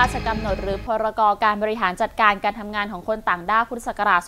ราชกำหนดหรือพรกการบริหารจัดการการทำงานของคนต่างด้าวพุทธศักราช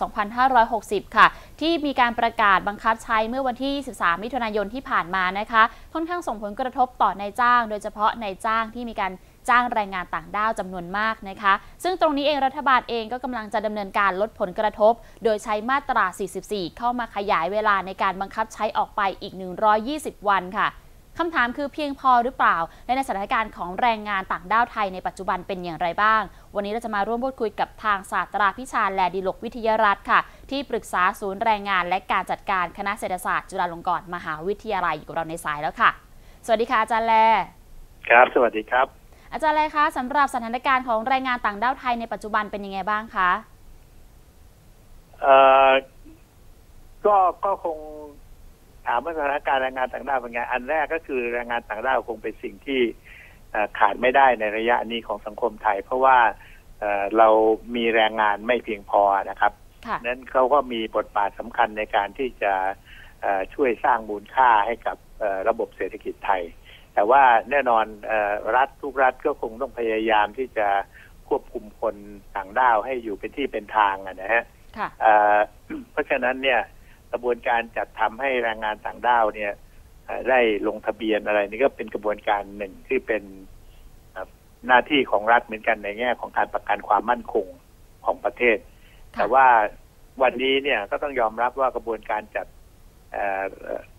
2560 ค่ะ ที่มีการประกาศบังคับใช้เมื่อวันที่23มิถุนายนที่ผ่านมานะคะ ค่อนข้างส่งผลกระทบต่อนายจ้าง โดยเฉพาะนายจ้างที่มีการจ้างแรงงานต่างด้าวจำนวนมากนะคะ ซึ่งตรงนี้เองรัฐบาลเองก็กำลังจะดำเนินการลดผลกระทบ โดยใช้มาตรา 44 เข้ามาขยายเวลาในการบังคับใช้ออกไปอีก 120 วันค่ะ คำถามคือเพียงพอหรือเปล่า และในสถานการณ์ของแรงงานต่างด้าวไทยในปัจจุบันเป็นอย่างไรบ้าง วันนี้เราจะมาร่วมพูดคุยกับทางศาสตราพิชาแลดิลกวิทยารัฐค่ะ ที่ปรึกษาศูนย์แรงงาน และการจัดการคณะเศรษฐศาสตร์จุฬาลงกรณ์มหาวิทยาลัยอยู่กับเราในสายแล้วค่ะ สวัสดีค่ะอาจารย์แล ครับ สวัสดีครับ อาจารย์แลคะสำหรับสถานการณ์ของแรงงานต่างด้าวไทยในปัจจุบันเป็นยังไงบ้างคะเอ่อก็ก็คง ถามว่าสถานการณ์แรงงานต่างด้าวเป็นไงอันแรกก็คือแรงงานต่างด้าวคงเป็นสิ่งที่ขาดไม่ได้ในระยะนี้ของสังคมไทย เพราะว่าเรามีแรงงานไม่เพียงพอนะครับนั้นเขาก็มีบทบาทสำคัญในการที่จะช่วยสร้างมูลค่าให้กับระบบเศรษฐกิจไทย แต่ว่าแน่นอนรัฐทุกรัฐก็คงต้องพยายามที่จะควบคุมคนต่างด้าวให้อยู่เป็นที่เป็นทางนะฮะเพราะฉะนั้นเนี่ย กระบวนการจัดทำให้แรงงานต่างด้าวเนี่ยได้ลงทะเบียนอะไรนี่ก็เป็นกระบวนการหนึ่งที่เป็นหน้าที่ของรัฐเหมือนกันในแง่ของการประกันความมั่นคงของประเทศ แต่ว่าวันนี้เนี่ยก็ต้องยอมรับว่ากระบวนการจัด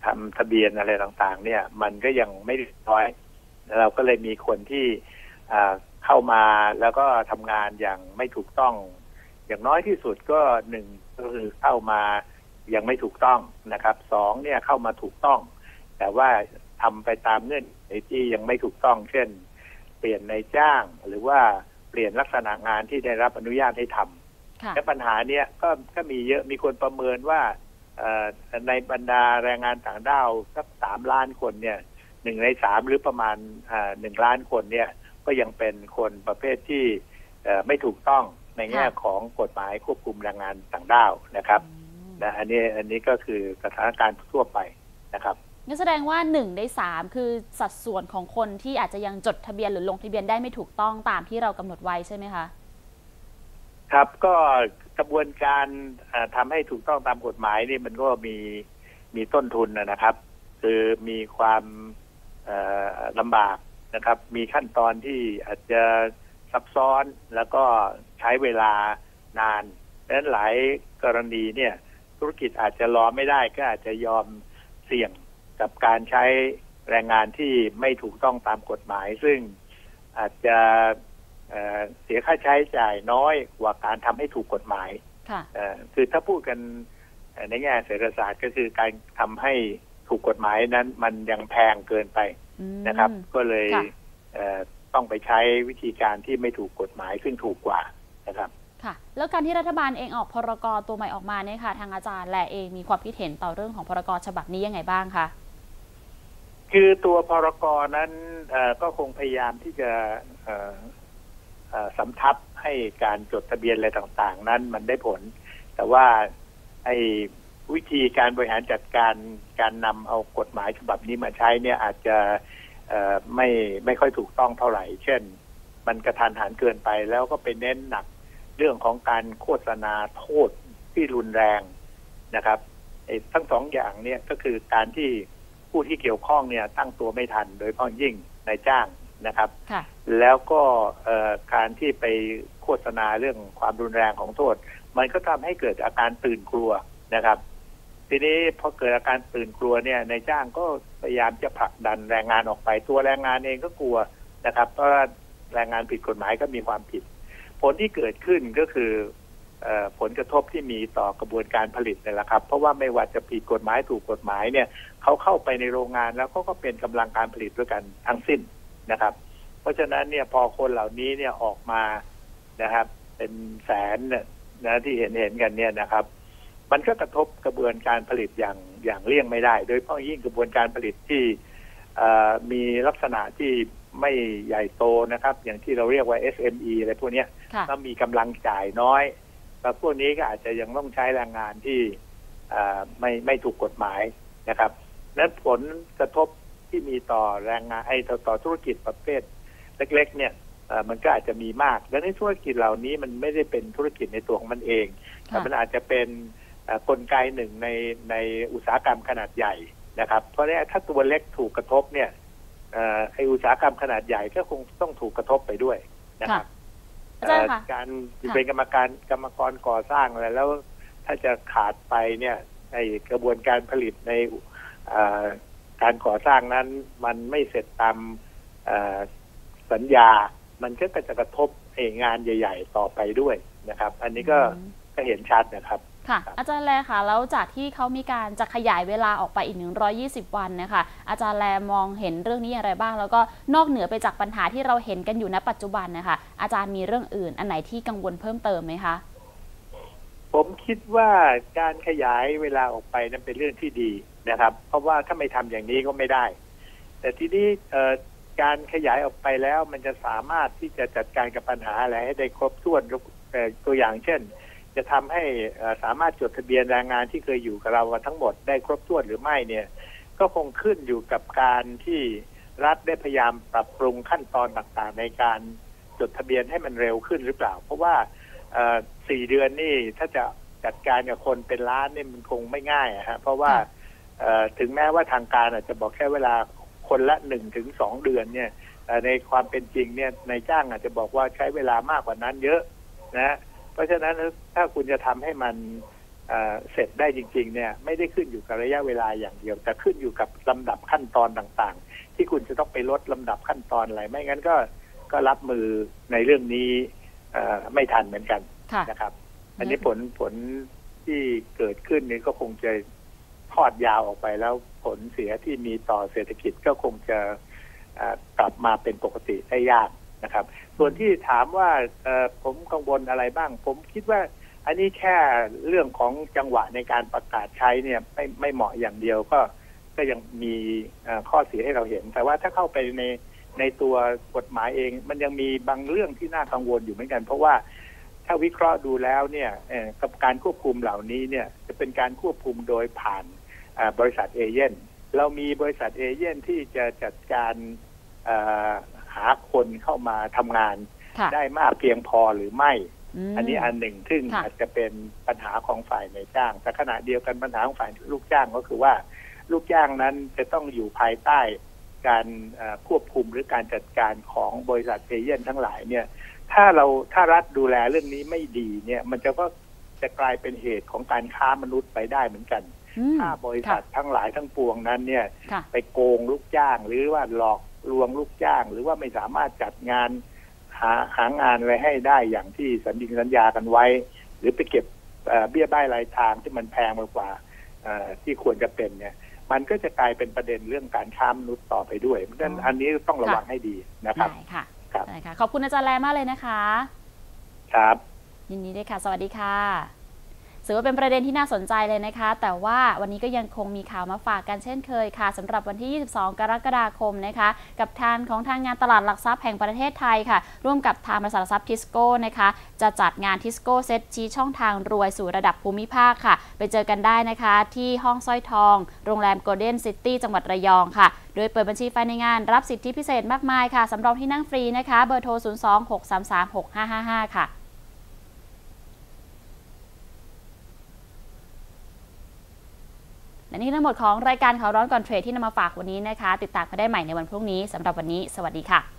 ทำทะเบียนอะไรต่างๆ เนี่ย มันก็ยังไม่เรียบร้อย เราก็เลยมีคนที่เข้ามาแล้วก็ทำงานอย่างไม่ถูกต้อง อย่างน้อยที่สุดก็หนึ่งก็คือเข้ามา ยังไม่ถูกต้องนะครับสองเนี่ยเข้ามาถูกต้อง แต่ว่าทำไปตามเงื่อนไขที่ยังไม่ถูกต้อง เช่น เปลี่ยนในจ้างหรือว่าเปลี่ยนลักษณะงานที่ได้รับอนุญาตให้ทำและปัญหาเนี้ยก็ก็มีเยอะมีคนประเมินว่าในบรรดาแรงงานต่างด้าวสักสามล้านคนเนี่ยหนึ่งในสามหรือประมาณหนึ่งล้านคนเนี่ย ก็ยังเป็นคนประเภทที่ไม่ถูกต้องในแง่ของกฎหมายควบคุมแรงงานต่างด้าวนะครับ นะอันนี้อันนี้ก็คือสถานการณ์ทั่วไปนะครับนั่นแสดงว่าหนึ่งในสามคือสัดส่วนของคนที่อาจจะยังจดทะเบียนหรือลงทะเบียนได้ไม่ถูกต้องตามที่เรากำหนดไว้ใช่ไหมคะครับก็กระบวนการทำให้ถูกต้องตามกฎหมายนี่มันก็มีมีต้นทุนนะครับ คือมีความลำบากนะครับ มีขั้นตอนที่อาจจะซับซ้อนแล้วก็ใช้เวลานานดังนั้นหลายกรณีเนี่ย ธุรกิจอาจจะรอไม่ได้ก็อาจจะยอมเสี่ยงกับการใช้แรงงานที่ไม่ถูกต้องตามกฎหมาย ซึ่งอาจจะเสียค่าใช้จ่ายน้อยกว่าการทำให้ถูกกฎหมายคือถ้าพูดกันในแง่เศรษฐศาสตร์ก็คือการทำให้ถูกกฎหมายนั้น มันยังแพงเกินไปนะครับ ก็เลยต้องไปใช้วิธีการที่ไม่ถูกกฎหมายซึ่งถูกกว่านะครับ ค่ะแล้วการที่รัฐบาลเองออกพรกรตัวใหม่ออกมาเนี่ยค่ะ ทางอาจารย์แหละเองมีความคิดเห็นต่อเรื่องของพรกรฉบับนี้ยังไงบ้างคะคือตัวพรกรนั้นก็คงพยายามที่จะสำทับให้การจดทะเบียนอะไรต่าง ๆ นั้นมันได้ผล แต่ว่าไอ้วิธีการบริหารจัดการการนำเอากฎหมายฉบับนี้มาใช้เนี่ยอาจจะไม่ไม่ค่อยถูกต้องเท่าไหร่ เช่น มันกระทันหันเกินไปแล้วก็ไปเน้นหนัก เรื่องของการโฆษณาโทษที่รุนแรงนะครับทั้งสองอย่างเนี่ยก็คือการที่ผู้ที่เกี่ยวข้องเนี่ยตั้งตัวไม่ทัน โดยเฉพาะยิ่งนายจ้างนะครับ แล้วก็การที่ไปโฆษณาเรื่องความรุนแรงของโทษ มันก็ทำให้เกิดอาการตื่นกลัวนะครับ ทีนี้พอเกิดอาการตื่นกลัวเนี่ยนายจ้างก็พยายามจะผลักดันแรงงานออกไปตัวแรงงานเองก็กลัวนะครับ เพราะแรงงานผิดกฎหมายก็มีความผิด ผลที่เกิดขึ้นก็คือผลกระทบที่มีต่อกระบวนการผลิตนี่แหละครับ เพราะว่าไม่ว่าจะผิดกฎหมายถูกกฎหมายเนี่ยเขาเข้าไปในโรงงานแล้วเขาก็เป็นกำลังการผลิตด้วยกันทั้งสิ้นนะครับ เพราะฉะนั้นเนี่ยพอคนเหล่านี้เนี่ยออกมานะครับ เป็นแสนเนี่ยนะที่เห็นเห็นกันเนี่ยนะครับ มันก็กระทบกระบวนการผลิตอย่างอย่างเลี่ยงไม่ได้ โดยเฉพาะยิ่งกระบวนการผลิตที่มีลักษณะที่ไม่ใหญ่โตนะครับ อย่างที่เราเรียกว่า SME อะไรพวกนี้ ก็มีกำลังจ่ายน้อยแต่พวกนี้ก็อาจจะยังต้องใช้แรงงานที่ไม่ไม่ถูกกฎหมายนะครับนั้นผลกระทบที่มีต่อแรงงานไอ้ต่อธุรกิจประเภทเล็ก ๆ เนี่ยเอ่อมันก็อาจจะมีมากดังนั้นธุรกิจเหล่านี้มันไม่ได้เป็นธุรกิจในตัวของมันเอง แต่ค่ะมันอาจจะเป็นเอ่อกลไกหนึ่งในในอุตสาหกรรมขนาดใหญ่นะครับ เพราะฉะนั้นถ้าตัวเล็กถูกกระทบเนี่ยเอ่อไออุตสาหกรรมขนาดใหญ่ก็คงต้องถูกกระทบไปด้วยนะครับ การค่ะเป็นกรรมการกรรมกรก่อสร้างอะไรแล้วถ้าจะขาดไปเนี่ยไอกระบวนการผลิตในเอ่อการก่อสร้างนั้น มันไม่เสร็จตามเอ่อสัญญา มันก็จะกระทบไองานใหญ่ ๆ ต่อไปด้วยนะครับ อันนี้ก็อืมก็เห็นชัดนะครับ ค่ะ อาจารย์แลค่ะแล้วจากที่เขามีการจะขยายเวลาออกไปอีก 120 วันนะคะอาจารย์แลมองเห็นเรื่องนี้อย่างไรบ้าง แล้วก็นอกเหนือไปจากปัญหาที่เราเห็นกันอยู่ณปัจจุบันนะคะอาจารย์มีเรื่องอื่น อันไหนที่กังวลเพิ่มเติมไหมคะผมคิดว่าการขยายเวลาออกไปนั้นเป็นเรื่องที่ดีนะครับ เพราะว่าถ้าไม่ทำอย่างนี้ก็ไม่ได้ แต่ทีนี้เการขยายออกไปแล้วมันจะสามารถที่จะจัดการกับปัญหาอะไรให้ได้ครบถ้วนตัวอย่างเช่น จะทำให้สามารถจดทะเบียนแรงงานที่เคยอยู่กับเรามาทั้งหมดได้ครบถ้วนหรือไม่เนี่ย ก็คงขึ้นอยู่กับการที่รัฐได้พยายามปรับปรุงขั้นตอนต่างๆ ในการจดทะเบียนให้มันเร็วขึ้นหรือเปล่า เพราะว่าสี่เดือนนี่ถ้าจะจัดการกับคนเป็นล้านนี่มันคงไม่ง่ายอะฮะเพราะว่าถึงแม้ว่าทางการอาจจะบอกแค่เวลาคนละหนึ่งถึงสองเดือนเนี่ยในความเป็นจริงเนี่ยนายจ้างอาจจะบอกว่าใช้เวลามากกว่านั้นเยอะนะ ราะฉะนั้นถ้าคุณจะทำให้มันเอ่อเสร็จได้จริง ๆ เนี่ย ไม่ได้ขึ้นอยู่กับระยะเวลาอย่างเดียว แต่ขึ้นอยู่กับลำดับขั้นตอนต่างๆ ที่คุณจะต้องไปลดลำดับขั้นตอนอะไร ไม่งั้นก็ก็รับมือในเรื่องนี้เอ่อไม่ทันเหมือนกันค่ะนะครับ อันนี้ผลผลที่เกิดขึ้นนี้ก็คงจะทอดยาวออกไปแล้วผลเสียที่มีต่อเศรษฐกิจก็คงจะเอ่อกลับมาเป็นปกติได้ยาก นะครับ ส่วนที่ถามว่าผมกังวลอะไรบ้าง ผมคิดว่าอันนี้แค่เรื่องของจังหวะในการประกาศใช้เนี่ยไม่ไม่เหมาะอย่างเดียวก็ก็ยังมีข้อเสียให้เราเห็น แต่ว่าถ้าเข้าไปในในตัวกฎหมายเอง มันยังมีบางเรื่องที่น่ากังวลอยู่เหมือนกัน เพราะว่าถ้าวิเคราะห์ดูแล้วเนี่ยกับการควบคุมเหล่านี้เนี่ยจะเป็นการควบคุมโดยผ่านบริษัทเอเย่นเรามีบริษัทเอเย่นที่จะจัดการาคนเข้ามาทำงานค่ะได้มากเพียงพอหรือไม่มอันนี้อันหนึ่งซึ่งค่ะอาจจะเป็นปัญหาของฝ่ายนายจ้างแต่ขณะเดียวกันปัญหาของฝ่ายลูกจ้างก็คือว่า ลูกจ้างนั้นจะต้องอยู่ภายใต้การเอ่อควบคุมหรือการจัดการของบริษัทเอเย่นทั้งหลายเนี่ย ถ้าเราถ้ารัฐดูแลเรื่องนี้ไม่ดีเนี่ย มันจะก็จะกลายเป็นเหตุของการค้ามนุษย์ไปได้เหมือนกันอืมถ้าบริษัททั้งหลายทั้งปวงนั้นเนี่ยค่ะไปโกงลูกจ้างหรือว่าหลอก ลวงลูกจ้าง หรือว่าไม่สามารถจัดงานหาหางานไว้ให้ได้อย่างที่สัญญิงสัญญากันไว้ หรือไปเก็บเอ่อเบี้ยบ้ายรายทางที่มันแพงมากกว่าเอ่อที่ควรจะเป็นเนี่ย มันก็จะกลายเป็นประเด็นเรื่องการค้ามนุษย์ต่อไปด้วยเพราะฉะนั้นอ๋ออัอันนี้ต้องระวังให้ดีนะครับได้ค่ะครับได้ค่ะขอบคุณอาจารย์แลมากเลยนะคะ ครับ ยินดีด้วยค่ะ สวัสดีค่ะ ถือว่าเป็นประเด็นที่น่าสนใจเลยนะคะ แต่ว่าวันนี้ก็ยังคงมีข่าวมาฝากกันเช่นเคยค่ะสำหรับวันที่ 22 กรกฎาคมนะคะ กับทางของทางงานตลาดหลักทรัพย์แห่งประเทศไทยค่ะ ร่วมกับทางบริษัทหลักทรัพย์ทิสโก้นะคะ จะจัดงานทิสโก้เซตชี้ช่องทางรวยสู่ระดับภูมิภาคค่ะ ไปเจอกันได้นะคะที่ห้องสร้อยทอง โรงแรมโกลเด้นซิตี้จังหวัดระยองค่ะโดยเปิดบัญชีไฟในงานรับสิทธิพิเศษมากมายค่ะ สำรองที่นั่งฟรีนะคะ เบอร์โทร 026336555 ค่ะ และนี่ทั้งหมดของรายการข่าวร้อนก่อนเทรดที่นำมาฝากวันนี้นะคะ ติดตามกันได้ใหม่ในวันพรุ่งนี้สำหรับวันนี้ สวัสดีค่ะ